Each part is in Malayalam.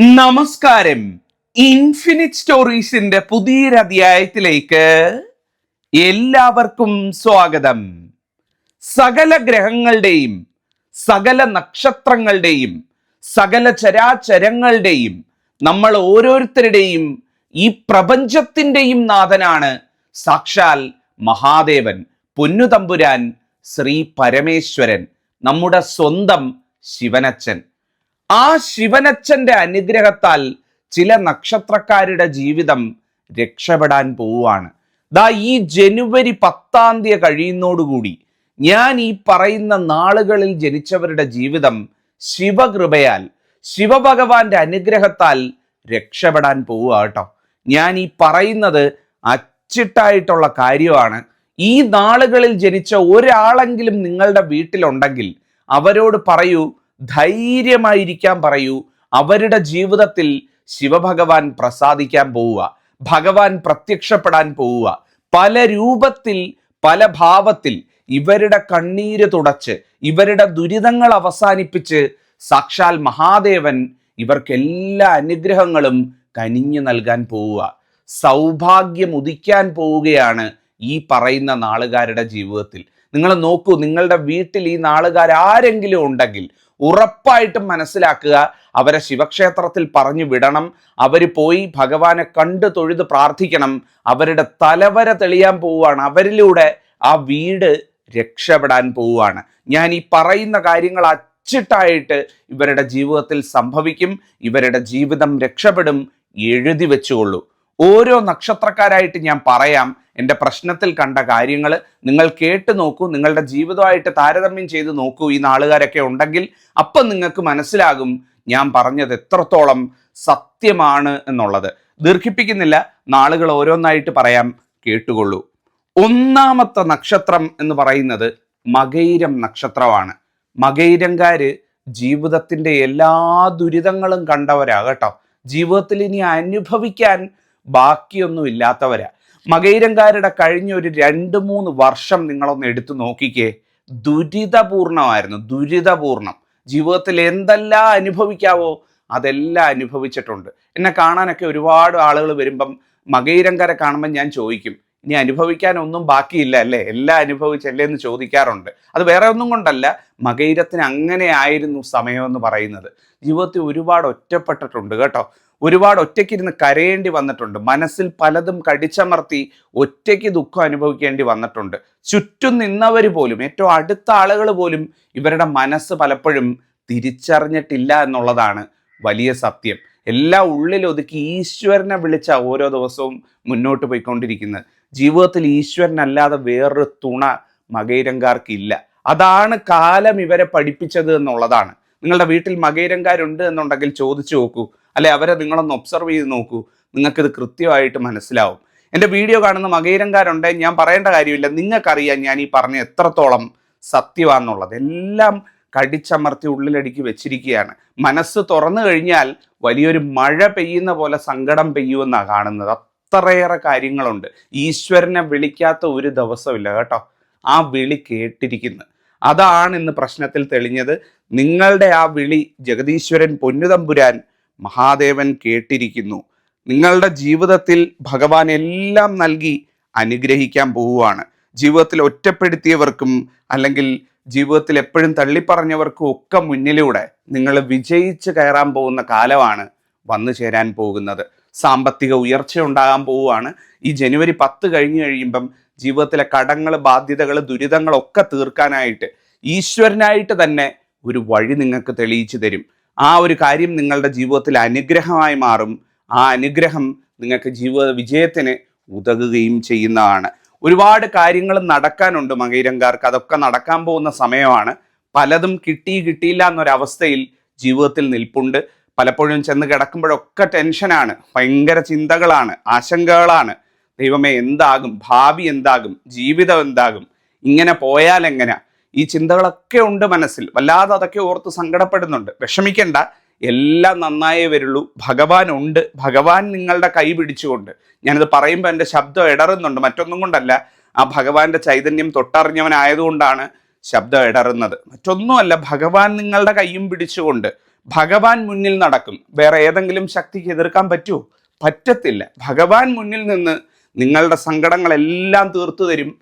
നമസ്കാരം. ഇൻഫിനിറ്റ് സ്റ്റോറീസിന്റെ പുതിയൊരധ്യായത്തിലേക്ക് എല്ലാവർക്കും സ്വാഗതം. സകല ഗ്രഹങ്ങളുടെയും സകല നക്ഷത്രങ്ങളുടെയും സകല ചരാചരങ്ങളുടെയും നമ്മൾ ഓരോരുത്തരുടെയും ഈ പ്രപഞ്ചത്തിന്റെയും നാഥനാണ് സാക്ഷാൽ മഹാദേവൻ പൊന്നുതമ്പുരാൻ ശ്രീ പരമേശ്വരൻ നമ്മുടെ സ്വന്തം ശിവനച്ചൻ ആ ശിവനച്ഛന്റെ അനുഗ്രഹത്താൽ ചില നക്ഷത്രക്കാരുടെ ജീവിതം രക്ഷപ്പെടാൻ പോവുകയാണ്. ദാ ഈ ജനുവരി പത്താം തീയതി കഴിയുന്നോടുകൂടി ഞാൻ ഈ പറയുന്ന നാളുകളിൽ ജനിച്ചവരുടെ ജീവിതം ശിവകൃപയാൽ ശിവഭഗവാന്റെ അനുഗ്രഹത്താൽ രക്ഷപ്പെടാൻ പോവുക കേട്ടോ. ഞാൻ ഈ പറയുന്നത് അച്ചിട്ടായിട്ടുള്ള കാര്യമാണ്. ഈ നാളുകളിൽ ജനിച്ച ഒരാളെങ്കിലും നിങ്ങളുടെ വീട്ടിലുണ്ടെങ്കിൽ അവരോട് പറയൂ ധൈര്യമായിരിക്കാൻ പറയൂ. അവരുടെ ജീവിതത്തിൽ ശിവഭഗവാൻ പ്രസാദിക്കാൻ പോവുക. ഭഗവാൻ പ്രത്യക്ഷപ്പെടാൻ പോവുക. പല രൂപത്തിൽ പല ഭാവത്തിൽ ഇവരുടെ കണ്ണീര് തുടച്ച് ഇവരുടെ ദുരിതങ്ങൾ അവസാനിപ്പിച്ച് സാക്ഷാൽ മഹാദേവൻ ഇവർക്ക് എല്ലാ അനുഗ്രഹങ്ങളും കനിഞ്ഞു നൽകാൻ പോവുക. സൗഭാഗ്യം ഉദിക്കാൻ പോവുകയാണ് ഈ പറയുന്ന നാളുകാരുടെ ജീവിതത്തിൽ. നിങ്ങൾ നോക്കൂ നിങ്ങളുടെ വീട്ടിൽ ഈ നാളുകാർ ആരെങ്കിലും ഉണ്ടെങ്കിൽ ഉറപ്പായിട്ടും മനസ്സിലാക്കുക. അവരെ ശിവക്ഷേത്രത്തിൽ പറഞ്ഞു വിടണം. അവർ പോയി ഭഗവാനെ കണ്ടു തൊഴുത് പ്രാർത്ഥിക്കണം. അവരുടെ തലവര തെളിയാൻ പോവുകയാണ്. അവരിലൂടെ ആ വീട് രക്ഷപ്പെടാൻ പോവുകയാണ്. ഞാൻ ഈ പറയുന്ന കാര്യങ്ങൾ അച്ചിട്ടായിട്ട് ഇവരുടെ ജീവിതത്തിൽ സംഭവിക്കും. ഇവരുടെ ജീവിതം രക്ഷപ്പെടും. എഴുതി വെച്ചുകൊള്ളൂ. ഓരോ നക്ഷത്രക്കാരായിട്ട് ഞാൻ പറയാം. എന്റെ പ്രശ്നത്തിൽ കണ്ട കാര്യങ്ങൾ നിങ്ങൾ കേട്ട് നോക്കൂ. നിങ്ങളുടെ ജീവിതമായിട്ട് താരതമ്യം ചെയ്ത് നോക്കൂ ഈ നാളുകാരൊക്കെ ഉണ്ടെങ്കിൽ. അപ്പം നിങ്ങൾക്ക് മനസ്സിലാകും ഞാൻ പറഞ്ഞത് എത്രത്തോളം സത്യമാണ് എന്നുള്ളത്. ദീർഘിപ്പിക്കുന്നില്ല. നാളുകൾ ഓരോന്നായിട്ട് പറയാം. കേട്ടുകൊള്ളൂ. ഒന്നാമത്തെ നക്ഷത്രം എന്ന് പറയുന്നത് മകൈരം നക്ഷത്രമാണ്. മകൈരംകാര് ജീവിതത്തിന്റെ എല്ലാ ദുരിതങ്ങളും കണ്ടവരാകട്ടോ ജീവിതത്തിൽ ഇനി അനുഭവിക്കാൻ ബാക്കിയൊന്നും ഇല്ലാത്തവരാ മകൈരങ്കാരുടെ കഴിഞ്ഞ ഒരു രണ്ട് മൂന്ന് വർഷം നിങ്ങളൊന്ന് എടുത്തു നോക്കിക്കേ. ദുരിതപൂർണമായിരുന്നു ദുരിതപൂർണം. ജീവിതത്തിൽ എന്തെല്ലാം അനുഭവിക്കാവോ അതെല്ലാം അനുഭവിച്ചിട്ടുണ്ട്. എന്നെ കാണാനൊക്കെ ഒരുപാട് ആളുകൾ വരുമ്പം മകൈരങ്കരെ കാണുമ്പോൾ ഞാൻ ചോദിക്കും ഇനി അനുഭവിക്കാനൊന്നും ബാക്കിയില്ല അല്ലേ? എല്ലാം അനുഭവിച്ചല്ലേ? എന്ന് ചോദിക്കാറുണ്ട്. അത് വേറെ ഒന്നും കൊണ്ടല്ല മകൈരത്തിന് അങ്ങനെ ആയിരുന്നു സമയമെന്ന് പറയുന്നത്. ജീവിതത്തിൽ ഒരുപാട് ഒറ്റപ്പെട്ടിട്ടുണ്ട് കേട്ടോ. ഒരുപാട് ഒറ്റയ്ക്കിരുന്ന് കരയേണ്ടി വന്നിട്ടുണ്ട്. മനസ്സിൽ പലതും കടിച്ചമർത്തി ഒറ്റയ്ക്ക് ദുഃഖം അനുഭവിക്കേണ്ടി വന്നിട്ടുണ്ട്. ചുറ്റും നിന്നവർ പോലും ഏറ്റവും അടുത്ത ആളുകൾ പോലും ഇവരുടെ മനസ്സ് പലപ്പോഴും തിരിച്ചറിഞ്ഞിട്ടില്ല എന്നുള്ളതാണ് വലിയ സത്യം. എല്ലാ ഉള്ളിൽ ഒതുക്കി ഈശ്വരനെ വിളിച്ച ഓരോ ദിവസവും മുന്നോട്ട് പോയിക്കൊണ്ടിരിക്കുന്നത്. ജീവിതത്തിൽ ഈശ്വരനല്ലാതെ വേറൊരു തുണ മകൈരങ്കാർക്കില്ല. അതാണ് കാലം ഇവരെ പഠിപ്പിച്ചത് എന്നുള്ളതാണ്. നിങ്ങളുടെ വീട്ടിൽ മകൈരങ്കാരുണ്ട് എന്നുണ്ടെങ്കിൽ ചോദിച്ചു നോക്കൂ. അല്ലെ അവരെ നിങ്ങളൊന്ന് ഒബ്സർവ് ചെയ്ത് നോക്കൂ. നിങ്ങൾക്കിത് കൃത്യമായിട്ട് മനസ്സിലാവും. എന്റെ വീഡിയോ കാണുന്ന മകൈരങ്കാരുണ്ട് ഞാൻ പറയേണ്ട കാര്യമില്ല. നിങ്ങൾക്കറിയാം ഞാൻ ഈ പറഞ്ഞ എത്രത്തോളം സത്യമാണെന്നുള്ളത്. എല്ലാം കടിച്ചമർത്തി ഉള്ളിലടുക്കി വെച്ചിരിക്കുകയാണ്. മനസ്സ് തുറന്നു കഴിഞ്ഞാൽ വലിയൊരു മഴ പെയ്യുന്ന പോലെ സങ്കടം പെയ്യുമെന്നാണ് കാണുന്നത്. അത്രയേറെ കാര്യങ്ങളുണ്ട്. ഈശ്വരനെ വിളിക്കാത്ത ഒരു ദിവസമില്ല കേട്ടോ. ആ വിളി കേട്ടിരിക്കുന്നു. അതാണ് ഇന്ന് പ്രശ്നത്തിൽ തെളിഞ്ഞത്. നിങ്ങളുടെ ആ വിളി ജഗദീശ്വരൻ പൊന്നുതമ്പുരാൻ മഹാദേവൻ കേട്ടിരിക്കുന്നു. നിങ്ങളുടെ ജീവിതത്തിൽ ഭഗവാൻ എല്ലാം നൽകി അനുഗ്രഹിക്കാൻ പോവുകയാണ്. ജീവിതത്തിൽ ഒറ്റപ്പെടുത്തിയവർക്കും അല്ലെങ്കിൽ ജീവിതത്തിൽ എപ്പോഴും തള്ളിപ്പറഞ്ഞവർക്കും ഒക്കെ മുന്നിലൂടെ നിങ്ങൾ വിജയിച്ച് കയറാൻ പോകുന്ന കാലമാണ് വന്നു ചേരാൻ പോകുന്നത്. സാമ്പത്തിക ഉയർച്ച ഉണ്ടാകാൻ പോവുകയാണ്. ഈ ജനുവരി പത്ത് കഴിഞ്ഞു കഴിയുമ്പം ജീവിതത്തിലെ കടങ്ങൾ ബാധ്യതകൾ ദുരിതങ്ങളൊക്കെ തീർക്കാനായിട്ട് ഈശ്വരനായിട്ട് തന്നെ ഒരു വഴി നിങ്ങൾക്ക് തെളിയിച്ചു തരും. ആ ഒരു കാര്യം നിങ്ങളുടെ ജീവിതത്തിൽ അനുഗ്രഹമായി മാറും. ആ അനുഗ്രഹം നിങ്ങൾക്ക് ജീവിത വിജയത്തിന് ഉതകുകയും ചെയ്യുന്നതാണ്. ഒരുപാട് കാര്യങ്ങൾ നടക്കാനുണ്ട് മകൈരങ്കാർക്ക് അതൊക്കെ നടക്കാൻ പോകുന്ന സമയമാണ്. പലതും കിട്ടി കിട്ടിയില്ല എന്നൊരവസ്ഥയിൽ ജീവിതത്തിൽ നിൽപ്പുണ്ട്. പലപ്പോഴും ചെന്ന് കിടക്കുമ്പോഴൊക്കെ ടെൻഷനാണ് ഭയങ്കര ചിന്തകളാണ്. ആശങ്കകളാണ്. ദൈവമേ എന്താകും? ഭാവി എന്താകും? ജീവിതം എന്താകും? ഇങ്ങനെ പോയാൽ എങ്ങനെ ഈ ചിന്തകളൊക്കെ ഉണ്ട് മനസ്സിൽ. വല്ലാതെ അതൊക്കെ ഓർത്ത് സങ്കടപ്പെടുന്നുണ്ട്. വിഷമിക്കേണ്ട. എല്ലാം നന്നായേ വരുള്ളൂ. ഭഗവാൻ ഉണ്ട്. ഭഗവാൻ നിങ്ങളുടെ കൈ പിടിച്ചുകൊണ്ട്. ഞാനിത് പറയുമ്പോൾ എന്റെ ശബ്ദം ഇടറുന്നുണ്ട്. മറ്റൊന്നും കൊണ്ടല്ല. ആ ഭഗവാന്റെ ചൈതന്യം തൊട്ടറിഞ്ഞവനായതുകൊണ്ടാണ് ശബ്ദം ഇടറുന്നത്. മറ്റൊന്നുമല്ല ഭഗവാൻ നിങ്ങളുടെ കൈയും പിടിച്ചുകൊണ്ട് ഭഗവാൻ മുന്നിൽ നടക്കും. വേറെ ഏതെങ്കിലും ശക്തിക്ക് എതിർക്കാൻ പറ്റുമോ പറ്റത്തില്ല. ഭഗവാൻ മുന്നിൽ നിന്ന് നിങ്ങളുടെ സങ്കടങ്ങളെല്ലാം തീർത്തു തരും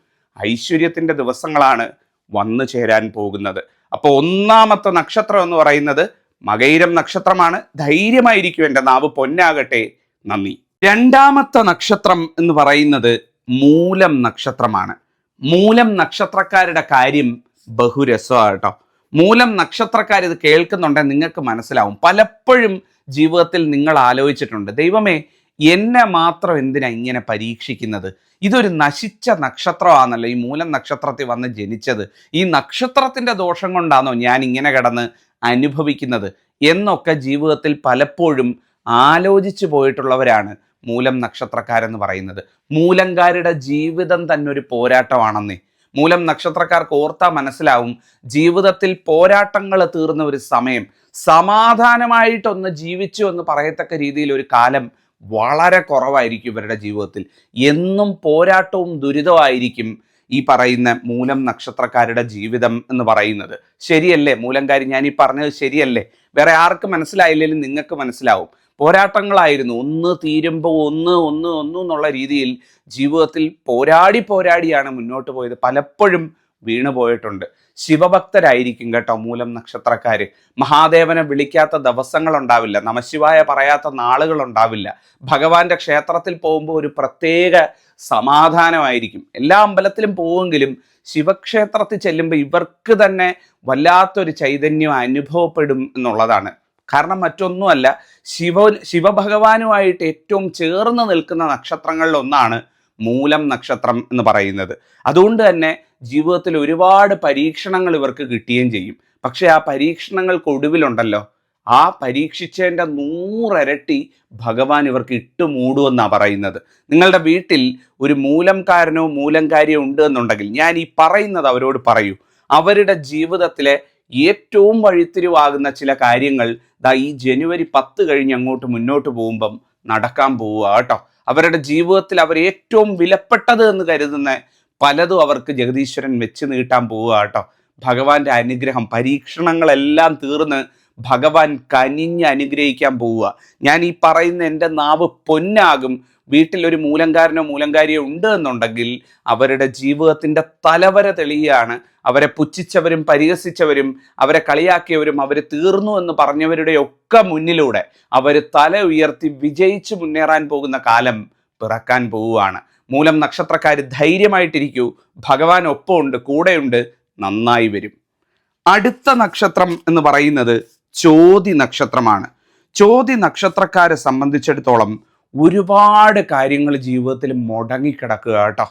ഐശ്വര്യത്തിന്റെ ദിവസങ്ങളാണ് വന്നു ചേരാൻ പോകുന്നത്. അപ്പോൾ ഒന്നാമത്തെ നക്ഷത്രം എന്ന് പറയുന്നത് മകൈരം നക്ഷത്രമാണ്. ധൈര്യമായിരിക്കും എന്റെ നാവ് പൊന്നാകട്ടെ. നന്ദി. രണ്ടാമത്തെ നക്ഷത്രം എന്ന് പറയുന്നത് മൂലം നക്ഷത്രമാണ്. മൂലം നക്ഷത്രക്കാരുടെ കാര്യം ബഹുരസമാണ് കേട്ടോ. മൂലം നക്ഷത്രക്കാർ ഇത് കേൾക്കുന്നുണ്ടെങ്കിൽ നിങ്ങൾക്ക് മനസ്സിലാവും. പലപ്പോഴും ജീവിതത്തിൽ നിങ്ങൾ ആലോചിച്ചിട്ടുണ്ട്. ദൈവമേ എന്നെ മാത്രം എന്തിനാ ഇങ്ങനെ പരീക്ഷിക്കുന്നത്? ഇതൊരു നശിച്ച നക്ഷത്രമാണല്ലോ ഈ മൂലം നക്ഷത്രത്തിൽ വന്ന് ജനിച്ചത്. ഈ നക്ഷത്രത്തിന്റെ ദോഷം കൊണ്ടാണോ ഞാൻ ഇങ്ങനെ കിടന്ന് അനുഭവിക്കുന്നത്? എന്നൊക്കെ ജീവിതത്തിൽ പലപ്പോഴും ആലോചിച്ചു പോയിട്ടുള്ളവരാണ് മൂലം നക്ഷത്രക്കാരെന്ന് പറയുന്നത്. മൂലംകാരുടെ ജീവിതം തന്നെ ഒരു പോരാട്ടമാണെന്നേ. മൂലം നക്ഷത്രക്കാർക്ക് ഓർത്താ മനസ്സിലാവും ജീവിതത്തിൽ പോരാട്ടങ്ങൾ തീർന്ന ഒരു സമയം സമാധാനമായിട്ടൊന്ന് ജീവിച്ചു എന്ന് പറയത്തക്ക രീതിയിൽ ഒരു കാലം വളരെ കുറവായിരിക്കും ഇവരുടെ ജീവിതത്തിൽ. എന്നും പോരാട്ടവും ദുരിതമായിരിക്കും ഈ പറയുന്ന മൂലം നക്ഷത്രക്കാരുടെ ജീവിതം എന്ന് പറയുന്നത്. ശരിയല്ലേ? മൂലംകാരി ഞാൻ ഈ പറഞ്ഞത് ശരിയല്ലേ? വേറെ ആർക്ക് മനസ്സിലായില്ലെങ്കിലും നിങ്ങൾക്ക് മനസ്സിലാവും. പോരാട്ടങ്ങളായിരുന്നു. ഒന്ന് തീരുമ്പോൾ ഒന്ന് ഒന്ന് ഒന്ന് എന്നുള്ള രീതിയിൽ ജീവിതത്തിൽ പോരാടി പോരാടിയാണ് മുന്നോട്ട് പോയത്. പലപ്പോഴും വീണു പോയിട്ടുണ്ട്. ശിവഭക്തരായിരിക്കും കേട്ടോ മൂലം നക്ഷത്രക്കാർ മഹാദേവനെ വിളിക്കാത്ത ദിവസങ്ങളുണ്ടാവില്ല. നമശിവായ പറയാത്ത നാളുകൾ ഉണ്ടാവില്ല ഭഗവാന്റെ ക്ഷേത്രത്തിൽ പോകുമ്പോൾ ഒരു പ്രത്യേക സമാധാനമായിരിക്കും. എല്ലാ അമ്പലത്തിലും പോവെങ്കിലും ശിവക്ഷേത്രത്തിൽ ചെല്ലുമ്പോൾ ഇവർക്ക് തന്നെ വല്ലാത്തൊരു ചൈതന്യം അനുഭവപ്പെടും എന്നുള്ളതാണ്. കാരണം മറ്റൊന്നുമല്ല ശിവ ശിവഭഗവാനുമായിട്ട് ഏറ്റവും ചേർന്ന് നിൽക്കുന്ന നക്ഷത്രങ്ങളിൽ ഒന്നാണ് മൂലം നക്ഷത്രം എന്ന് പറയുന്നത്. അതുകൊണ്ട് തന്നെ ജീവിതത്തിൽ ഒരുപാട് പരീക്ഷണങ്ങൾ ഇവർക്ക് കിട്ടുകയും ചെയ്യും. പക്ഷെ ആ പരീക്ഷണങ്ങൾക്ക് ഒടുവിലുണ്ടല്ലോ. ആ പരീക്ഷിച്ചതിന്റെ നൂറരട്ടി ഭഗവാൻ ഇവർക്ക് ഇട്ടുമൂടുമെന്നാണ് പറയുന്നത്. നിങ്ങളുടെ വീട്ടിൽ ഒരു മൂലംകാരനോ മൂലംകാരിയോ ഉണ്ട് എന്നുണ്ടെങ്കിൽ ഞാൻ ഈ പറയുന്നത് അവരോട് പറയൂ. അവരുടെ ജീവിതത്തിലെ ഏറ്റവും വഴിത്തിരിവാകുന്ന ചില കാര്യങ്ങൾ ദാ ഈ ജനുവരി പത്ത് കഴിഞ്ഞ് അങ്ങോട്ട് മുന്നോട്ട് പോകുമ്പം നടക്കാൻ പോവുക കേട്ടോ. അവരുടെ ജീവിതത്തിൽ അവർ ഏറ്റവും വിലപ്പെട്ടത് എന്ന് കരുതുന്ന പലതും അവർക്ക് ജഗദീശ്വരൻ വെച്ച് നീട്ടാൻ പോവുക കേട്ടോ. ഭഗവാന്റെ അനുഗ്രഹം പരീക്ഷണങ്ങളെല്ലാം തീർന്ന് ഭഗവാൻ കനിഞ്ഞ് അനുഗ്രഹിക്കാൻ പോവുക. ഞാൻ ഈ പറയുന്ന എന്റെ നാവ് പൊന്നാകും വീട്ടിൽ ഒരു മൂലങ്കാരനോ മൂലങ്കാരിയോ ഉണ്ട് എന്നുണ്ടെങ്കിൽ അവരുടെ ജീവിതത്തിന്റെ തലവര തെളിയാണ് അവരെ പുച്ഛിച്ചവരും പരിഹസിച്ചവരും അവരെ കളിയാക്കിയവരും അവർ തീർന്നു എന്ന് പറഞ്ഞവരുടെ ഒക്കെ മുന്നിലൂടെ അവർ തല ഉയർത്തി വിജയിച്ച് മുന്നേറാൻ പോകുന്ന കാലം പിറക്കാൻ പോവുകയാണ്. മൂലം നക്ഷത്രക്കാർ ധൈര്യമായിട്ടിരിക്കൂ ഭഗവാൻ ഒപ്പമുണ്ട് കൂടെയുണ്ട് നന്നായി വരും. അടുത്ത നക്ഷത്രം എന്ന് പറയുന്നത് ചോതി നക്ഷത്രമാണ്. ചോതി നക്ഷത്രക്കാരെ സംബന്ധിച്ചിടത്തോളം ഒരുപാട് കാര്യങ്ങൾ ജീവിതത്തിൽ മുടങ്ങിക്കിടക്കുക കേട്ടോ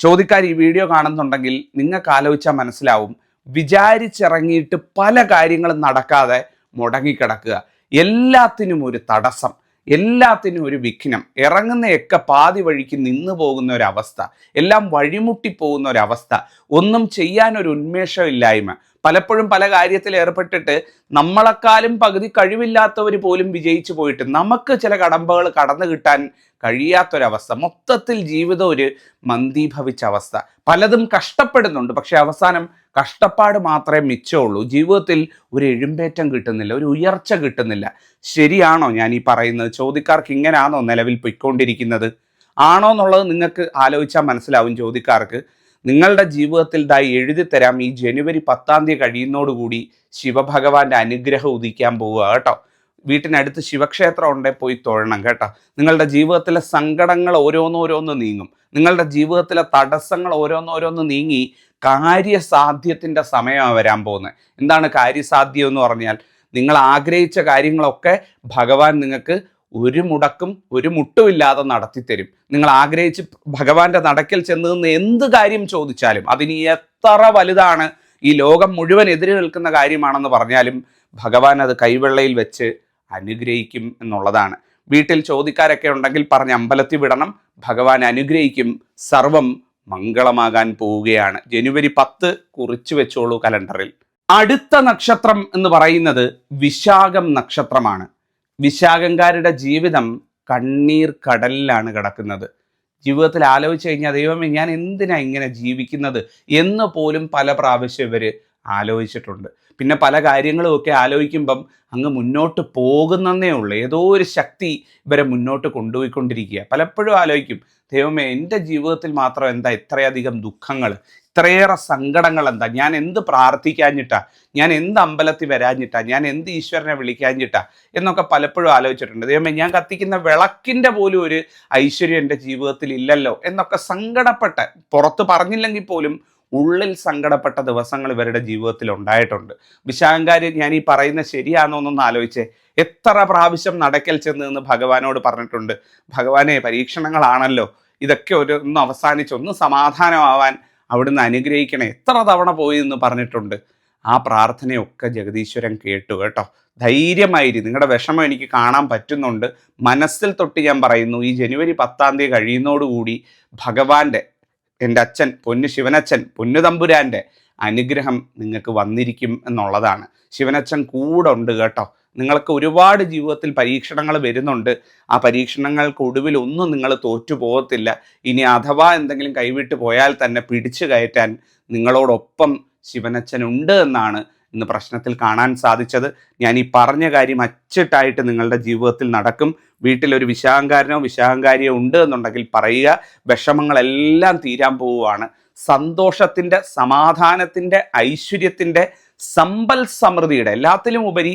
ചോദിക്കാർ ഈ വീഡിയോ കാണുന്നുണ്ടെങ്കിൽ നിങ്ങൾക്ക് ആലോചിച്ചാൽ മനസ്സിലാവും. വിചാരിച്ചിറങ്ങിയിട്ട് പല കാര്യങ്ങളും നടക്കാതെ മുടങ്ങിക്കിടക്കുക. എല്ലാത്തിനും ഒരു തടസ്സം. എല്ലാത്തിനും ഒരു വിഘ്നം. ഇറങ്ങുന്നയൊക്കെ പാതി വഴിക്ക് നിന്നു പോകുന്ന ഒരവസ്ഥ. എല്ലാം വഴിമുട്ടി പോകുന്ന ഒരവസ്ഥ. ഒന്നും ചെയ്യാൻ ഒരു ഉന്മേഷമില്ലായ്മ പലപ്പോഴും പല കാര്യത്തിൽ ഏർപ്പെട്ടിട്ട് നമ്മളെക്കാലും പകുതി കഴിവില്ലാത്തവർ പോലും വിജയിച്ചു പോയിട്ട് നമുക്ക് ചില കടമ്പകൾ കടന്നു കിട്ടാൻ കഴിയാത്തൊരവസ്ഥ. മൊത്തത്തിൽ ജീവിതം ഒരു മന്ദീഭവിച്ച അവസ്ഥ. പലതും കഷ്ടപ്പെടുന്നുണ്ട്. പക്ഷെ അവസാനം കഷ്ടപ്പാട് മാത്രമേ മിച്ചമുള്ളൂ. ജീവിതത്തിൽ ഒരു എഴുമ്പേറ്റം കിട്ടുന്നില്ല ഒരു ഉയർച്ച കിട്ടുന്നില്ല. ശരിയാണോ ഞാൻ ഈ പറയുന്നത്? ചോദ്യക്കാർക്ക് ഇങ്ങനെയാണോ നിലവിൽ പൊയ്ക്കൊണ്ടിരിക്കുന്നത്? ആണോ എന്നുള്ളത് നിങ്ങൾക്ക് ആലോചിച്ചാൽ മനസ്സിലാവും ചോദ്യക്കാർക്ക് നിങ്ങളുടെ ജീവിതത്തിൽ ദായി എഴുതി തരാം ഈ ജനുവരി പത്താം തീയതി കഴിയുന്നതോടുകൂടി ശിവഭഗവാന്റെ അനുഗ്രഹം ഉദിക്കാൻ പോവുക കേട്ടോ. വീട്ടിനടുത്ത് ശിവക്ഷേത്രം ഉണ്ടേ പോയി തൊഴണം കേട്ടോ. നിങ്ങളുടെ ജീവിതത്തിലെ സങ്കടങ്ങൾ ഓരോന്നോരോന്ന് നീങ്ങും. നിങ്ങളുടെ ജീവിതത്തിലെ തടസ്സങ്ങൾ ഓരോന്നോരോന്ന് നീങ്ങി കാര്യസാധ്യത്തിന്റെ സമയമാണ് വരാൻ പോകുന്നത്. എന്താണ് കാര്യസാധ്യം എന്ന് പറഞ്ഞാൽ നിങ്ങൾ ആഗ്രഹിച്ച കാര്യങ്ങളൊക്കെ ഭഗവാൻ നിങ്ങൾക്ക് ഒരു മുടക്കും ഒരു മുട്ടുമില്ലാതെ നടത്തിത്തരും നിങ്ങൾ ആഗ്രഹിച്ച് ഭഗവാന്റെ നടക്കൽ ചെന്ന് നിന്ന് എന്ത് കാര്യം ചോദിച്ചാലും അതിന് എത്ര വലുതാണ് ഈ ലോകം മുഴുവൻ എതിരെ നിൽക്കുന്ന കാര്യമാണെന്ന് പറഞ്ഞാലും ഭഗവാൻ അത് കൈവെള്ളയിൽ വെച്ച് അനുഗ്രഹിക്കും എന്നുള്ളതാണ്. വീട്ടിൽ ചോദിക്കാരൊക്കെ ഉണ്ടെങ്കിൽ പറഞ്ഞ് അമ്പലത്തിൽ വിടണം. ഭഗവാൻ അനുഗ്രഹിക്കും. സർവം മംഗളമാകാൻ പോവുകയാണ്. ജനുവരി പത്ത് കുറിച്ചു വെച്ചോളൂ കലണ്ടറിൽ. അടുത്ത നക്ഷത്രം എന്ന് പറയുന്നത് വിശാഖം നക്ഷത്രമാണ്. വിശാഖങ്കാരുടെ ജീവിതം കണ്ണീർ കടലിലാണ് കിടക്കുന്നത്. ജീവിതത്തിൽ ആലോചിച്ച് കഴിഞ്ഞാൽ ദൈവമേ ഞാൻ എന്തിനാ ഇങ്ങനെ ജീവിക്കുന്നത് എന്ന് പോലും പല പ്രാവശ്യം ഇവർ ആലോചിച്ചിട്ടുണ്ട്. പിന്നെ പല കാര്യങ്ങളും ഒക്കെ ആലോചിക്കുമ്പം അങ്ങ് മുന്നോട്ട് പോകുന്നതേ ഉള്ളൂ. ഏതോ ഒരു ശക്തി ഇവരെ മുന്നോട്ട് കൊണ്ടുപോയിക്കൊണ്ടിരിക്കുക. പലപ്പോഴും ആലോചിക്കും ദൈവമേ എന്റെ ജീവിതത്തിൽ മാത്രം എന്താ ഇത്രയധികം ദുഃഖങ്ങൾ ഇത്രയേറെ സങ്കടങ്ങൾ എന്താ? ഞാൻ എന്ത് പ്രാർത്ഥിക്കാഞ്ഞിട്ടാ? ഞാൻ എന്ത് അമ്പലത്തിൽ വരാഞ്ഞിട്ടാ? ഞാൻ എന്ത് ഈശ്വരനെ വിളിക്കാഞ്ഞിട്ടാ? എന്നൊക്കെ പലപ്പോഴും ആലോചിച്ചിട്ടുണ്ട്. ദൈവമേ ഞാൻ കത്തിക്കുന്ന വിളക്കിന്റെ പോലും ഒരു ഐശ്വര്യം എന്റെ ജീവിതത്തിൽ ഇല്ലല്ലോ? എന്നൊക്കെ സങ്കടപ്പെട്ട് പുറത്ത് പറഞ്ഞില്ലെങ്കിൽ പോലും ഉള്ളിൽ സങ്കടപ്പെട്ട ദിവസങ്ങൾ ഇവരുടെ ജീവിതത്തിൽ ഉണ്ടായിട്ടുണ്ട്. വിശാങ്കാരി ഞാൻ ഈ പറയുന്ന ശരിയാണോ എന്നൊന്ന് ആലോചിച്ചേ. എത്ര പ്രാവശ്യം നടക്കൽ ചെന്ന് എന്ന് ഭഗവാനോട് പറഞ്ഞിട്ടുണ്ട്. ഭഗവാനെ പരീക്ഷണങ്ങളാണല്ലോ. ഇതൊക്കെ ഒരു ഒന്ന് അവസാനിച്ച് ഒന്ന് സമാധാനമാവാൻ അവിടുന്ന് അനുഗ്രഹിക്കണേ. എത്ര തവണ പോയി എന്ന് പറഞ്ഞിട്ടുണ്ട്. ആ പ്രാർത്ഥനയൊക്കെ ജഗദീശ്വരൻ കേട്ടു കേട്ടോ. ധൈര്യമായിരി. നിങ്ങളുടെ വിഷമം എനിക്ക് കാണാൻ പറ്റുന്നുണ്ട്. മനസ്സിൽ തൊട്ട് ഞാൻ പറയുന്നു ഈ ജനുവരി പത്താം തീയതി കഴിയുന്നതോടുകൂടി ഭഗവാന്റെ എന്റെ അച്ഛൻ പൊന്നു ശിവനച്ഛൻ പൊന്നു തമ്പുരാന്റെ അനുഗ്രഹം നിങ്ങൾക്ക് വന്നിരിക്കും എന്നുള്ളതാണ്. ശിവനച്ഛൻ കൂടെ ഉണ്ട് കേട്ടോ. നിങ്ങൾക്ക് ഒരുപാട് ജീവിതത്തിൽ പരീക്ഷണങ്ങൾ വരുന്നുണ്ട്. ആ പരീക്ഷണങ്ങൾക്ക് ഒടുവിൽ ഒന്നും നിങ്ങൾ തോറ്റു പോകത്തില്ല. ഇനി അഥവാ എന്തെങ്കിലും കൈവിട്ട് പോയാൽ തന്നെ പിടിച്ചു കയറ്റാൻ നിങ്ങളോടൊപ്പം ശിവനച്ഛൻ ഉണ്ട് എന്നാണ് ഇന്ന് പ്രശ്നത്തിൽ കാണാൻ സാധിച്ചത്. ഞാൻ ഈ പറഞ്ഞ കാര്യം അച്ചിട്ടായിട്ട് നിങ്ങളുടെ ജീവിതത്തിൽ നടക്കും. വീട്ടിലൊരു വിശാഹങ്കാരനോ വിശാഹങ്കാരിയോ ഉണ്ട് എന്നുണ്ടെങ്കിൽ പറയുക വിഷമങ്ങളെല്ലാം തീരാൻ പോവുകയാണ്. സന്തോഷത്തിന്റെ സമാധാനത്തിന്റെ ഐശ്വര്യത്തിന്റെ സമ്പൽ സമൃദ്ധിയുടെ എല്ലാത്തിലും ഉപരി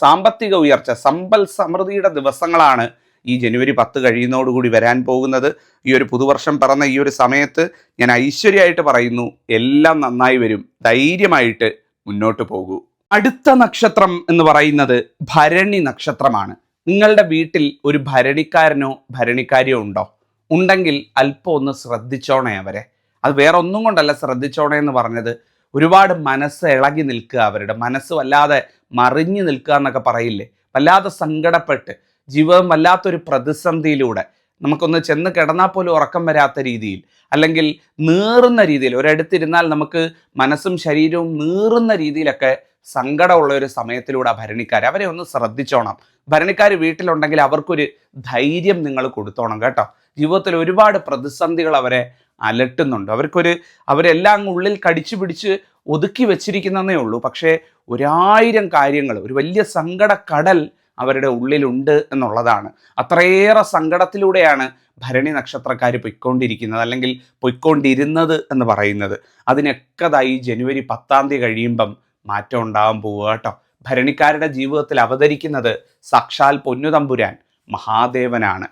സാമ്പത്തിക ഉയർച്ച സമ്പൽ സമൃദ്ധിയുടെ ദിവസങ്ങളാണ് ഈ ജനുവരി പത്ത് കഴിയുന്നതോടുകൂടി വരാൻ പോകുന്നത്. ഈ ഒരു പുതുവർഷം പിറന്ന ഈ ഒരു സമയത്ത് ഞാൻ ഐശ്വര്യമായിട്ട് പറയുന്നു എല്ലാം നന്നായി വരും. ധൈര്യമായിട്ട് മുന്നോട്ട് പോകൂ. അടുത്ത നക്ഷത്രം എന്ന് പറയുന്നത് ഭരണി നക്ഷത്രമാണ്. നിങ്ങളുടെ വീട്ടിൽ ഒരു ഭരണിക്കാരനോ ഭരണിക്കാരിയോ ഉണ്ടോ? ഉണ്ടെങ്കിൽ അല്പം ഒന്ന് ശ്രദ്ധിച്ചോണേ അവരെ. അത് വേറെ ഒന്നും കൊണ്ടല്ല ശ്രദ്ധിച്ചോണേ എന്ന് പറഞ്ഞത് ഒരുപാട് മനസ്സ് ഇളകി നിൽക്കുക അവരുടെ. മനസ്സ് വല്ലാതെ മറിഞ്ഞു നിൽക്കുക എന്നൊക്കെ പറയില്ലേ? വല്ലാതെ സങ്കടപ്പെട്ട് ജീവിതം വല്ലാത്തൊരു പ്രതിസന്ധിയിലൂടെ നമുക്കൊന്ന് ചെന്ന് കിടന്നാൽ പോലും ഉറക്കം വരാത്ത രീതിയിൽ അല്ലെങ്കിൽ നീറുന്ന രീതിയിൽ ഒരിടത്തിരുന്നാൽ നമുക്ക് മനസ്സും ശരീരവും നീറുന്ന രീതിയിലൊക്കെ സങ്കടമുള്ള ഒരു സമയത്തിലൂടെ ഭരണിക്കാർ അവരെ ഒന്ന് ശ്രദ്ധിച്ചോണം. ഭരണിക്കാർ വീട്ടിലുണ്ടെങ്കിൽ അവർക്കൊരു ധൈര്യം നിങ്ങൾ കൊടുത്തോണം കേട്ടോ. ജീവിതത്തിൽ ഒരുപാട് പ്രതിസന്ധികൾ അവരെ അലട്ടുന്നുണ്ട്. അവർക്കൊരു അവരെല്ലാം ഉള്ളിൽ കടിച്ചു പിടിച്ച് ഒതുക്കി വെച്ചിരിക്കുന്നതേ ഉള്ളൂ. പക്ഷേ ഒരായിരം കാര്യങ്ങൾ ഒരു വലിയ സങ്കട കടൽ അവരുടെ ഉള്ളിലുണ്ട് എന്നുള്ളതാണ്. അത്രയേറെ സങ്കടത്തിലൂടെയാണ് ഭരണി നക്ഷത്രക്കാർ പൊയ്ക്കൊണ്ടിരിക്കുന്നത് അല്ലെങ്കിൽ പൊയ്ക്കൊണ്ടിരുന്നത് എന്ന് പറയുന്നത്. അതിനൊക്കെ ഈ ജനുവരി പത്താം തീയതി കഴിയുമ്പം മാറ്റം ഉണ്ടാകാൻ പോവുക കേട്ടോ. ഭരണിക്കാരുടെ ജീവിതത്തിൽ അവതരിക്കുന്നത് സാക്ഷാൽ പൊന്നുതമ്പുരാൻ മഹാദേവനാണ്.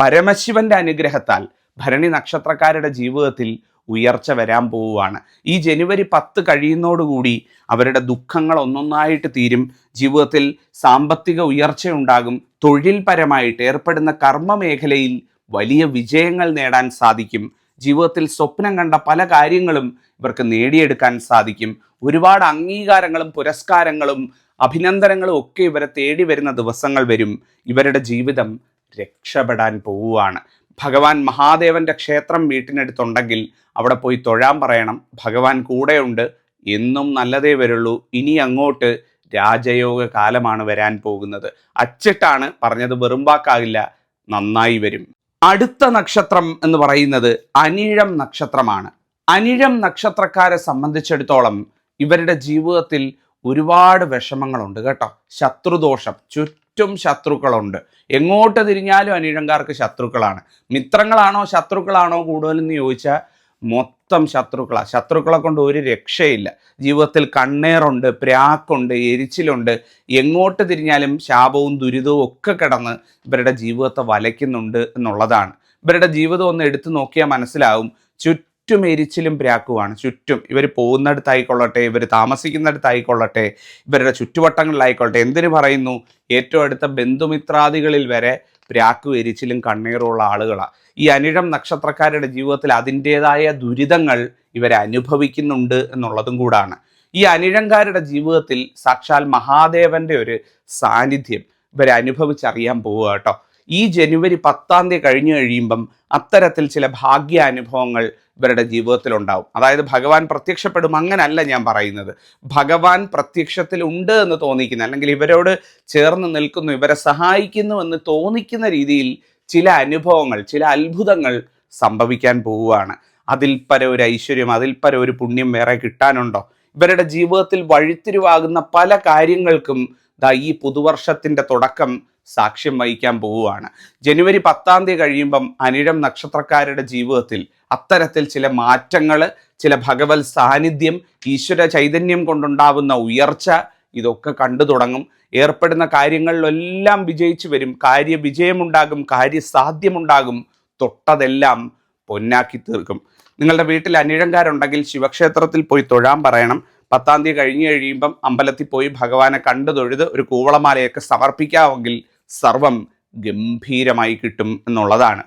പരമശിവന്റെ അനുഗ്രഹത്താൽ ഭരണി നക്ഷത്രക്കാരുടെ ജീവിതത്തിൽ ഉയർച്ച വരാൻ പോവുകയാണ്. ഈ ജനുവരി പത്ത് കഴിയുന്നതോടുകൂടി അവരുടെ ദുഃഖങ്ങൾ ഒന്നൊന്നായിട്ട് തീരും. ജീവിതത്തിൽ സാമ്പത്തിക ഉയർച്ച ഉണ്ടാകും തൊഴിൽപരമായിട്ട് ഏർപ്പെടുന്ന കർമ്മ മേഖലയിൽ വലിയ വിജയങ്ങൾ നേടാൻ സാധിക്കും. ജീവിതത്തിൽ സ്വപ്നം കണ്ട പല കാര്യങ്ങളും ഇവർക്ക് നേടിയെടുക്കാൻ സാധിക്കും. ഒരുപാട് അംഗീകാരങ്ങളും പുരസ്കാരങ്ങളും അഭിനന്ദനങ്ങളും ഒക്കെ ഇവരെ തേടി വരുന്ന ദിവസങ്ങൾ വരും. ഇവരുടെ ജീവിതം രക്ഷപ്പെടാൻ പോവുകയാണ്. ഭഗവാൻ മഹാദേവന്റെ ക്ഷേത്രം വീട്ടിനടുത്തുണ്ടെങ്കിൽ അവിടെ പോയി തൊഴാൻ പറയണം. ഭഗവാൻ കൂടെയുണ്ട്. എന്നും നല്ലതേ വരുള്ളൂ. ഇനി അങ്ങോട്ട് രാജയോഗ കാലമാണ് വരാൻ പോകുന്നത്. അച്ചിട്ടാണ് പറഞ്ഞത് വെറും വാക്കാകില്ല നന്നായി വരും. അടുത്ത നക്ഷത്രം എന്ന് പറയുന്നത് അനിഴം നക്ഷത്രമാണ്. അനിഴം നക്ഷത്രക്കാരെ സംബന്ധിച്ചിടത്തോളം ഇവരുടെ ജീവിതത്തിൽ ഒരുപാട് വിഷമങ്ങളുണ്ട് കേട്ടോ. ശത്രുദോഷം ചുറ്റും ശത്രുക്കളുണ്ട്. എങ്ങോട്ട് തിരിഞ്ഞാലും അനിഴങ്കാർക്ക് ശത്രുക്കളാണ്. മിത്രങ്ങളാണോ ശത്രുക്കളാണോ കൂടുതലെന്ന് ചോദിച്ചാൽ മൊത്തം ശത്രുക്കളാണ് ശത്രുക്കളെ കൊണ്ട് ഒരു രക്ഷയില്ല. ജീവിതത്തിൽ കണ്ണേറുണ്ട് പ്രാക്കുണ്ട് എരിച്ചിലുണ്ട്. എങ്ങോട്ട് തിരിഞ്ഞാലും ശാപവും ദുരിതവും ഒക്കെ കിടന്ന് ഇവരുടെ ജീവിതത്തെ വലയ്ക്കുന്നുണ്ട് എന്നുള്ളതാണ്. ഇവരുടെ ജീവിതം ഒന്ന് എടുത്തു നോക്കിയാൽ മനസ്സിലാവും. ചുറ്റും എരിച്ചിലും പ്രാക്കുവാണ്. ചുറ്റും ഇവർ പോകുന്നിടത്തായിക്കൊള്ളട്ടെ ഇവർ താമസിക്കുന്നിടത്തായിക്കൊള്ളട്ടെ ഇവരുടെ ചുറ്റുവട്ടങ്ങളിലായിക്കൊള്ളട്ടെ. എന്തിനു പറയുന്നു? ഏറ്റവും അടുത്ത ബന്ധുമിത്രാദികളിൽ വരെ പ്രാക്കു എരിച്ചിലും കണ്ണീറുള്ള ആളുകളാണ് ഈ അനിഴം നക്ഷത്രക്കാരുടെ ജീവിതത്തിൽ അതിന്റെതായ ദുരിതങ്ങൾ ഇവരനുഭവിക്കുന്നുണ്ട് എന്നുള്ളതും കൂടാണ്. ഈ അനിഴങ്കാരുടെ ജീവിതത്തിൽ സാക്ഷാൽ മഹാദേവന്റെ ഒരു സാന്നിധ്യം ഇവരനുഭവിച്ചറിയാൻ പോവുക കേട്ടോ. ഈ ജനുവരി പത്താം തീയതി കഴിഞ്ഞു കഴിയുമ്പം അത്തരത്തിൽ ചില ഭാഗ്യാനുഭവങ്ങൾ ഇവരുടെ ജീവിതത്തിൽ ഉണ്ടാവും അതായത് ഭഗവാൻ പ്രത്യക്ഷപ്പെടും അങ്ങനല്ല ഞാൻ പറയുന്നത്. ഭഗവാൻ പ്രത്യക്ഷത്തിൽ ഉണ്ട് എന്ന് തോന്നിക്കുന്ന അല്ലെങ്കിൽ ഇവരോട് ചേർന്ന് നിൽക്കുന്നു ഇവരെ സഹായിക്കുന്നു എന്ന് തോന്നിക്കുന്ന രീതിയിൽ ചില അനുഭവങ്ങൾ ചില അത്ഭുതങ്ങൾ സംഭവിക്കാൻ പോവുകയാണ്. അതിൽ പര ഒരു ഐശ്വര്യം അതിൽ പര ഒരു പുണ്യം വേറെ കിട്ടാനുണ്ടോ? ഇവരുടെ ജീവിതത്തിൽ വഴിത്തിരിവാകുന്ന പല കാര്യങ്ങൾക്കും ദാ ഈ പുതുവർഷത്തിന്റെ തുടക്കം സാക്ഷ്യം വഹിക്കാൻ പോവുകയാണ്. ജനുവരി പത്താം തീയതി കഴിയുമ്പം അനിഴം നക്ഷത്രക്കാരുടെ ജീവിതത്തിൽ അത്തരത്തിൽ ചില മാറ്റങ്ങൾ ചില ഭഗവത് സാന്നിധ്യം ഈശ്വര ചൈതന്യം കൊണ്ടുണ്ടാവുന്ന ഉയർച്ച ഇതൊക്കെ കണ്ടു തുടങ്ങും. ഏർപ്പെടുന്ന കാര്യങ്ങളിലെല്ലാം വിജയിച്ചു വരും. കാര്യ വിജയമുണ്ടാകും കാര്യസാധ്യമുണ്ടാകും. തൊട്ടതെല്ലാം പൊന്നാക്കി തീർക്കും. നിങ്ങളുടെ വീട്ടിൽ അനിഴങ്കാരുണ്ടെങ്കിൽ ശിവക്ഷേത്രത്തിൽ പോയി തൊഴാൻ പറയണം. പത്താം തീയതി കഴിഞ്ഞ് കഴിയുമ്പം അമ്പലത്തിൽ പോയി ഭഗവാനെ കണ്ടു തൊഴുത് ഒരു കൂവളമാലയൊക്കെ സമർപ്പിക്കാമെങ്കിൽ സർവം ഗംഭീരമായി കിട്ടും എന്നുള്ളതാണ്.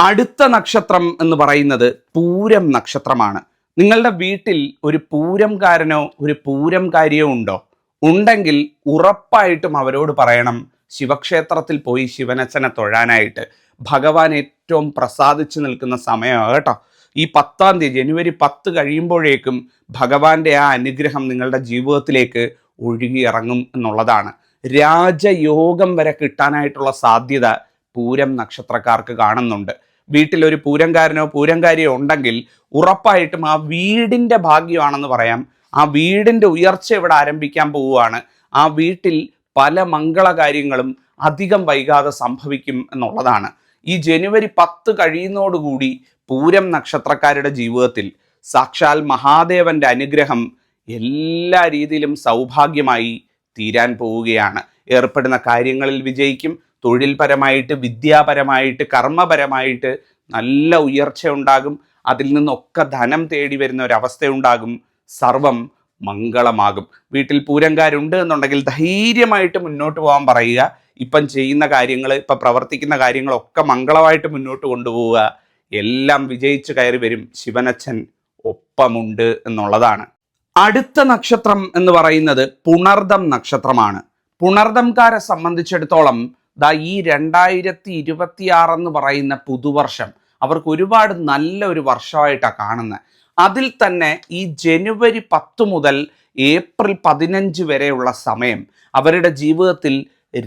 അടുത്ത നക്ഷത്രം എന്ന് പറയുന്നത് പൂരം നക്ഷത്രമാണ്. നിങ്ങളുടെ വീട്ടിൽ ഒരു പൂരംകാരനോ ഒരു പൂരംകാരിയോ ഉണ്ടോ? ഉണ്ടെങ്കിൽ ഉറപ്പായിട്ടും അവരോട് പറയണം ശിവക്ഷേത്രത്തിൽ പോയി ശിവനച്ചനെ തൊഴാനായിട്ട്. ഭഗവാൻ ഏറ്റവും പ്രസാദിച്ചു നിൽക്കുന്ന സമയമാണ് കേട്ടോ. ഈ പത്താം തീയതി ജനുവരി പത്ത് കഴിയുമ്പോഴേക്കും ഭഗവാന്റെ ആ അനുഗ്രഹം നിങ്ങളുടെ ജീവിതത്തിലേക്ക് ഒഴുകിയിറങ്ങും എന്നുള്ളതാണ്. രാജയോഗം വരെ കിട്ടാനായിട്ടുള്ള സാധ്യത പൂരം നക്ഷത്രക്കാർക്ക് കാണുന്നുണ്ട്. വീട്ടിൽ ഒരു പൂരംകാരനോ പൂരംകാരിയോ ഉണ്ടെങ്കിൽ ഉറപ്പായിട്ടും ആ വീടിന്റെ ഭാഗ്യമാണെന്ന് പറയാം. ആ വീടിന്റെ ഉയർച്ച ഇവിടെ ആരംഭിക്കാൻ പോവുകയാണ്. ആ വീട്ടിൽ പല മംഗളകാര്യങ്ങളും അധികം വൈകാതെ സംഭവിക്കും എന്നുള്ളതാണ്. ഈ ജനുവരി പത്ത് കഴിയുന്നതോടുകൂടി പൂരം നക്ഷത്രക്കാരുടെ ജീവിതത്തിൽ സാക്ഷാൽ മഹാദേവന്റെ അനുഗ്രഹം എല്ലാ രീതിയിലും സൗഭാഗ്യമായി തീരാൻ പോവുകയാണ്. ഏർപ്പെടുന്ന കാര്യങ്ങളിൽ വിജയിക്കും. തൊഴിൽപരമായിട്ട് വിദ്യാപരമായിട്ട് കർമ്മപരമായിട്ട് നല്ല ഉയർച്ച ഉണ്ടാകും അതിൽ നിന്നൊക്കെ ധനം തേടി വരുന്ന ഒരവസ്ഥയുണ്ടാകും. സർവം മംഗളമാകും. വീട്ടിൽ പൂരങ്കാരുണ്ട് എന്നുണ്ടെങ്കിൽ ധൈര്യമായിട്ട് മുന്നോട്ട് പോകാൻ പറയുക. ഇപ്പം ചെയ്യുന്ന കാര്യങ്ങൾ ഇപ്പം പ്രവർത്തിക്കുന്ന കാര്യങ്ങളൊക്കെ മംഗളമായിട്ട് മുന്നോട്ട് കൊണ്ടുപോവുക. എല്ലാം വിജയിച്ചു കയറി വരും. ശിവനച്ഛൻ ഒപ്പമുണ്ട് എന്നുള്ളതാണ്. അടുത്ത നക്ഷത്രം എന്ന് പറയുന്നത് പുണർദം നക്ഷത്രമാണ്. പുണർദംകാരെ സംബന്ധിച്ചിടത്തോളം ദാ ഈ രണ്ടായിരത്തി ഇരുപത്തിയാറ് എന്ന് പറയുന്ന പുതുവർഷം അവർക്ക് ഒരുപാട് നല്ല ഒരു വർഷമായിട്ടാണ് കാണുന്നത് അതിൽ തന്നെ ഈ ജനുവരി പത്ത് മുതൽ ഏപ്രിൽ പതിനഞ്ച് വരെയുള്ള സമയം അവരുടെ ജീവിതത്തിൽ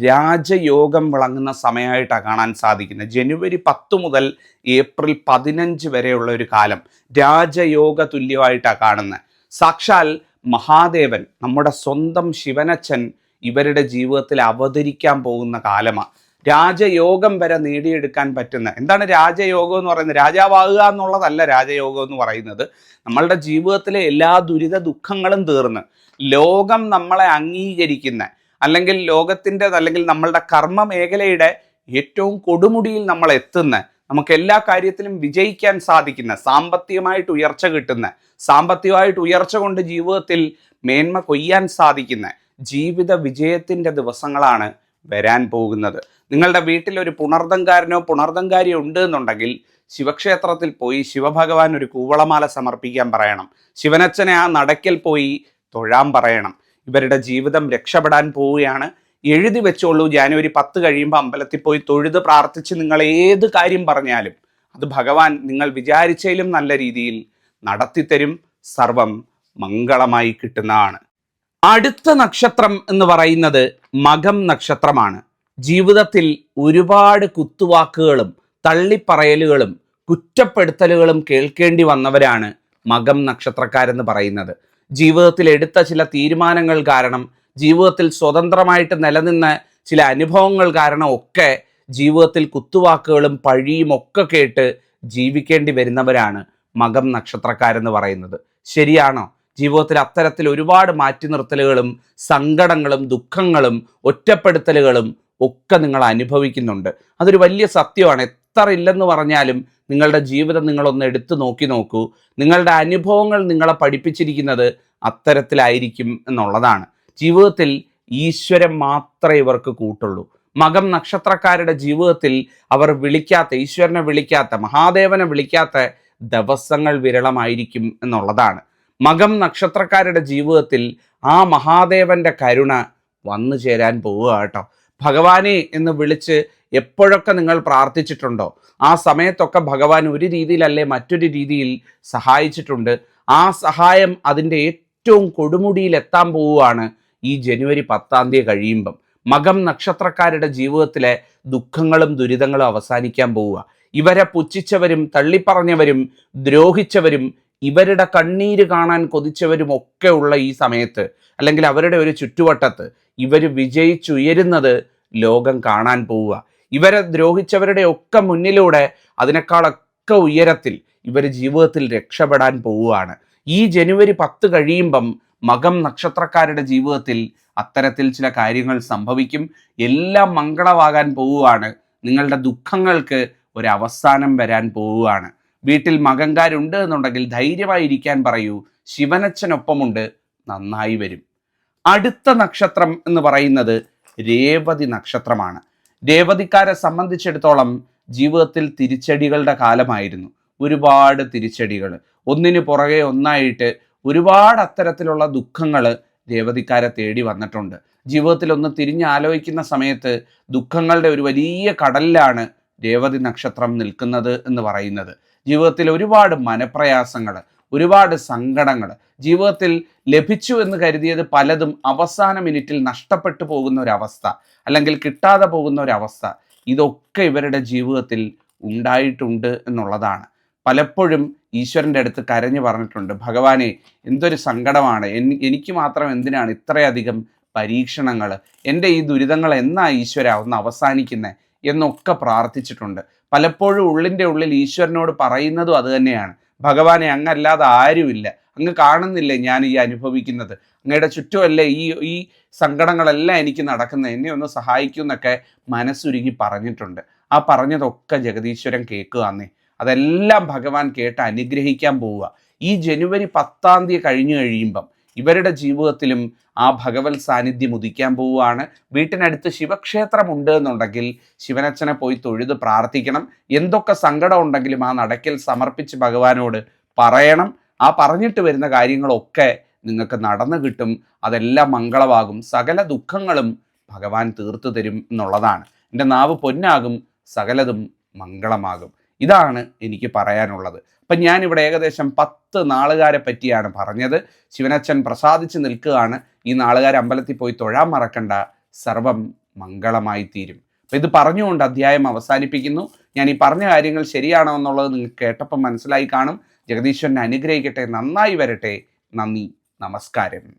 രാജയോഗം വിളങ്ങുന്ന സമയമായിട്ടാണ് കാണാൻ സാധിക്കുന്നത് ജനുവരി പത്ത് മുതൽ ഏപ്രിൽ പതിനഞ്ച് വരെയുള്ള ഒരു കാലം രാജയോഗ തുല്യമായിട്ടാണ് കാണുന്നത് സാക്ഷാൽ മഹാദേവൻ നമ്മുടെ സ്വന്തം ശിവനച്ഛൻ ഇവരുടെ ജീവിതത്തിൽ അവതരിക്കാൻ പോകുന്ന കാലമാണ്. രാജയോഗം വരെ നേടിയെടുക്കാൻ പറ്റുന്ന എന്താണ് രാജയോഗം എന്ന് പറയുന്നത്? രാജാവാകുക എന്നുള്ളതല്ല രാജയോഗം എന്ന് പറയുന്നത്. നമ്മളുടെ ജീവിതത്തിലെ എല്ലാ ദുരിത ദുഃഖങ്ങളും തീർന്ന് ലോകം നമ്മളെ അംഗീകരിക്കുന്ന അല്ലെങ്കിൽ ലോകത്തിന്റെ അല്ലെങ്കിൽ നമ്മളുടെ കർമ്മ മേഖലയുടെ ഏറ്റവും കൊടുമുടിയിൽ നമ്മൾ എത്തുന്ന നമുക്ക് എല്ലാ കാര്യത്തിലും വിജയിക്കാൻ സാധിക്കുന്ന സാമ്പത്തികമായിട്ട് ഉയർച്ച കിട്ടുന്ന സാമ്പത്തികമായിട്ട് ഉയർച്ച കൊണ്ട് ജീവിതത്തിൽ മേന്മ കൊയ്യാൻ സാധിക്കുന്ന ജീവിത വിജയത്തിന്റെ ദിവസങ്ങളാണ് വരാൻ പോകുന്നത്. നിങ്ങളുടെ വീട്ടിൽ ഒരു പുണർദങ്കാരനോ പുണർദങ്കാരിയോ ഉണ്ട് എന്നുണ്ടെങ്കിൽ ശിവക്ഷേത്രത്തിൽ പോയി ശിവഭഗവാൻ ഒരു കൂവളമാല സമർപ്പിക്കാൻ പറയണം. ശിവനച്ഛനെ ആ നടക്കൽ പോയി തൊഴാൻ പറയണം. ഇവരുടെ ജീവിതം രക്ഷപ്പെടാൻ പോവുകയാണ്. എഴുതി വെച്ചോളൂ. ജാനുവരി പത്ത് കഴിയുമ്പോൾ അമ്പലത്തിൽ പോയി തൊഴുത് പ്രാർത്ഥിച്ച് നിങ്ങൾ ഏത് കാര്യം പറഞ്ഞാലും അത് ഭഗവാൻ നിങ്ങൾ വിചാരിച്ചതിലും നല്ല രീതിയിൽ നടത്തിത്തരും. സർവം മംഗളമായി കിട്ടുന്നതാണ്. അടുത്ത നക്ഷത്രം എന്ന് പറയുന്നത് മകം നക്ഷത്രമാണ്. ജീവിതത്തിൽ ഒരുപാട് കുത്തുവാക്കുകളും തള്ളിപ്പറയലുകളും കുറ്റപ്പെടുത്തലുകളും കേൾക്കേണ്ടി വന്നവരാണ് മകം നക്ഷത്രക്കാരെന്ന് പറയുന്നത്. ജീവിതത്തിൽ എടുത്ത ചില തീരുമാനങ്ങൾ കാരണം ജീവിതത്തിൽ സ്വതന്ത്രമായിട്ട് നിലനിന്ന ചില അനുഭവങ്ങൾ കാരണം ഒക്കെ ജീവിതത്തിൽ കുത്തുവാക്കുകളും പഴിയും ഒക്കെ കേട്ട് ജീവിക്കേണ്ടി വരുന്നവരാണ് മകം നക്ഷത്രക്കാരെന്ന് പറയുന്നത്. ശരിയാണോ? ജീവിതത്തിൽ അത്തരത്തിൽ ഒരുപാട് മാറ്റി നിർത്തലുകളും സങ്കടങ്ങളും ദുഃഖങ്ങളും ഒറ്റപ്പെടുത്തലുകളും ഒക്കെ നിങ്ങൾ അനുഭവിക്കുന്നുണ്ട്. അതൊരു വലിയ സത്യമാണ്. എത്ര ഇല്ലെന്ന് പറഞ്ഞാലും നിങ്ങളുടെ ജീവിതം നിങ്ങളൊന്ന് എടുത്തു നോക്കി നോക്കൂ. നിങ്ങളുടെ അനുഭവങ്ങൾ നിങ്ങളെ പഠിപ്പിച്ചിരിക്കുന്നത് അത്തരത്തിലായിരിക്കും എന്നുള്ളതാണ്. ജീവിതത്തിൽ ഈശ്വരൻ മാത്രമേ ഇവർക്ക് കൂട്ടുള്ളൂ. മകം നക്ഷത്രക്കാരുടെ ജീവിതത്തിൽ അവർ വിളിക്കാത്ത ഈശ്വരനെ വിളിക്കാത്ത മഹാദേവനെ വിളിക്കാത്ത ദിവസങ്ങൾ വിരളമായിരിക്കും എന്നുള്ളതാണ്. മകം നക്ഷത്രക്കാരുടെ ജീവിതത്തിൽ ആ മഹാദേവന്റെ കരുണ വന്നു ചേരാൻ പോവുക കേട്ടോ. ഭഗവാനെ എന്ന് വിളിച്ച് എപ്പോഴൊക്കെ നിങ്ങൾ പ്രാർത്ഥിച്ചിട്ടുണ്ടോ? ആ സമയത്തൊക്കെ ഭഗവാൻ ഒരു രീതിയിലല്ലേ മറ്റൊരു രീതിയിൽ സഹായിച്ചിട്ടുണ്ട്. ആ സഹായം അതിന്റെ ഏറ്റവും കൊടുമുടിയിൽ എത്താൻ പോവുകയാണ് ഈ ജനുവരി പത്താം തീയതി കഴിയുമ്പം മകം നക്ഷത്രക്കാരുടെ ജീവിതത്തിലെ ദുഃഖങ്ങളും ദുരിതങ്ങളും അവസാനിക്കാൻ പോവുക. ഇവരെ പുച്ഛിച്ചവരും തള്ളിപ്പറഞ്ഞവരും ദ്രോഹിച്ചവരും ഇവരുടെ കണ്ണീര് കാണാൻ കൊതിച്ചവരും ഒക്കെ ഉള്ള ഈ സമയത്ത് അല്ലെങ്കിൽ അവരുടെ ഒരു ചുറ്റുവട്ടത്ത് ഇവർ വിജയിച്ചുയരുന്നത് ലോകം കാണാൻ പോവുക. ഇവരെ ദ്രോഹിച്ചവരുടെ ഒക്കെ മുന്നിലൂടെ അതിനേക്കാളൊക്കെ ഉയരത്തിൽ ഇവർ ജീവിതത്തിൽ രക്ഷപ്പെടാൻ പോവുകയാണ്. ഈ ജനുവരി പത്ത് കഴിയുമ്പം മകം നക്ഷത്രക്കാരുടെ ജീവിതത്തിൽ അത്തരത്തിൽ ചില കാര്യങ്ങൾ സംഭവിക്കും. എല്ലാം മംഗളമാകാൻ പോവുകയാണ്. നിങ്ങളുടെ ദുഃഖങ്ങൾക്ക് ഒരു അവസാനം വരാൻ പോവുകയാണ്. വീട്ടിൽ മകങ്കാരുണ്ട് എന്നുണ്ടെങ്കിൽ ധൈര്യമായിരിക്കാൻ പറയൂ. ശിവനച്ഛനൊപ്പമുണ്ട്. നന്നായി വരും. അടുത്ത നക്ഷത്രം എന്ന് പറയുന്നത് രേവതി നക്ഷത്രമാണ്. രേവതിക്കാരെ സംബന്ധിച്ചിടത്തോളം ജീവിതത്തിൽ തിരിച്ചടികളുടെ കാലമായിരുന്നു. ഒരുപാട് തിരിച്ചടികൾ ഒന്നിനു പുറകെ ഒന്നായിട്ട് ഒരുപാട് അത്തരത്തിലുള്ള ദുഃഖങ്ങൾ രേവതിക്കാരെ തേടി വന്നിട്ടുണ്ട്. ജീവിതത്തിൽ ഒന്ന് തിരിഞ്ഞ് ആലോചിക്കുന്ന സമയത്ത് ദുഃഖങ്ങളുടെ ഒരു വലിയ കടലിലാണ് രേവതി നക്ഷത്രം നിൽക്കുന്നത് എന്ന് പറയുന്നത്. ജീവിതത്തിൽ ഒരുപാട് മനപ്രയാസങ്ങൾ ഒരുപാട് സങ്കടങ്ങൾ ജീവിതത്തിൽ ലഭിച്ചു എന്ന് കരുതിയത് പലതും അവസാന മിനിറ്റിൽ നഷ്ടപ്പെട്ടു പോകുന്ന ഒരവസ്ഥ അല്ലെങ്കിൽ കിട്ടാതെ പോകുന്ന ഒരവസ്ഥ ഇതൊക്കെ ഇവരുടെ ജീവിതത്തിൽ ഉണ്ടായിട്ടുണ്ട് എന്നുള്ളതാണ്. പലപ്പോഴും ഈശ്വരന്റെ അടുത്ത് കരഞ്ഞു പറഞ്ഞിട്ടുണ്ട് ഭഗവാനെ എന്തൊരു സങ്കടമാണ്. എനിക്ക് മാത്രം എന്തിനാണ് ഇത്രയധികം പരീക്ഷണങ്ങൾ? എന്റെ ഈ ദുരിതങ്ങൾ എന്നാ ഈശ്വര ഒന്ന് അവസാനിക്കുന്നത് എന്നൊക്കെ പ്രാർത്ഥിച്ചിട്ടുണ്ട്. പലപ്പോഴും ഉള്ളിന്റെ ഉള്ളിൽ ഈശ്വരനോട് പറയുന്നതും അതുതന്നെയാണ് ഭഗവാനെ അങ്ങല്ലാതെ ആരുമില്ല. അങ്ങ് കാണുന്നില്ലേ ഞാൻ ഈ അനുഭവിക്കുന്നത്? അങ്ങയുടെ ചുറ്റുമല്ലേ ഈ ഈ സങ്കടങ്ങളെല്ലാം എനിക്ക് നടക്കുന്നത്? എന്നെ ഒന്ന് സഹായിക്കൂ എന്നൊക്കെ മനസ്സുരുകി പറഞ്ഞിട്ടുണ്ട്. ആ പറഞ്ഞതൊക്കെ ജഗദീശ്വരൻ കേൾക്കുകയെന്നേ. അതെല്ലാം ഭഗവാൻ കേട്ട് അനുഗ്രഹിക്കാൻ പോവുക. ഈ ജനുവരി പത്താം തീയതി കഴിഞ്ഞു കഴിയുമ്പം ഇവരുടെ ജീവിതത്തിലും ആ ഭഗവത് സാന്നിധ്യം ഉദിക്കാൻ പോവുകയാണ്. വീട്ടിനടുത്ത് ശിവക്ഷേത്രമുണ്ട് എന്നുണ്ടെങ്കിൽ ശിവനച്ഛനെ പോയി തൊഴുത് പ്രാർത്ഥിക്കണം. എന്തൊക്കെ സങ്കടം ഉണ്ടെങ്കിലും ആ നടക്കൽ സമർപ്പിച്ച് ഭഗവാനോട് പറയണം. ആ പറഞ്ഞിട്ട് വരുന്ന കാര്യങ്ങളൊക്കെ നിങ്ങൾക്ക് നടന്നു കിട്ടും. അതെല്ലാം മംഗളമാകും. സകല ദുഃഖങ്ങളും ഭഗവാൻ തീർത്തു തരും എന്നുള്ളതാണ്. എന്റെ നാവ് പൊന്നാകും. സകലതും മംഗളമാകും. ഇതാണ് എനിക്ക് പറയാനുള്ളത്. അപ്പം ഞാനിവിടെ ഏകദേശം പത്ത് നാളുകാരെ പറ്റിയാണ് പറഞ്ഞത്. ശിവനച്ഛൻ പ്രസാദിച്ച് നിൽക്കുകയാണ്. ഈ നാളുകാർ അമ്പലത്തിൽ പോയി തൊഴാൻ മറക്കണ്ട. സർവം മംഗളമായി തീരും. അപ്പം ഇത് പറഞ്ഞുകൊണ്ട് അധ്യായം അവസാനിപ്പിക്കുന്നു. ഞാൻ ഈ പറഞ്ഞ കാര്യങ്ങൾ ശരിയാണോ എന്നുള്ളത് നിങ്ങൾ കേട്ടപ്പം മനസ്സിലായി കാണും. ജഗദീശ്വരനെ അനുഗ്രഹിക്കട്ടെ. നന്നായി വരട്ടെ. നന്ദി. നമസ്കാരം.